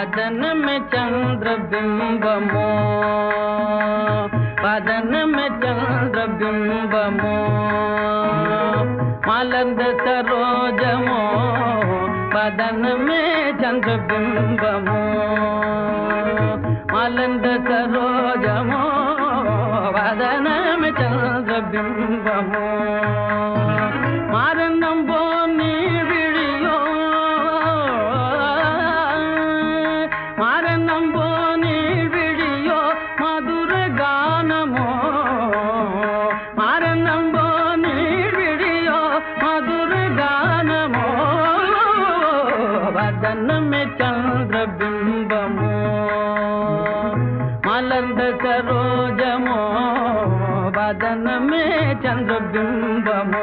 बदन में चंद्र बिंब मो बदन में चंद्र बिमो मालंद सरोज मो वदन में चंद्र बिमो मालंद सरोज मो वदन में चंद्र बिमो गगन में चंद्र बिंबमो मलंद सरोजमो बदन में चंद्र बिंबमो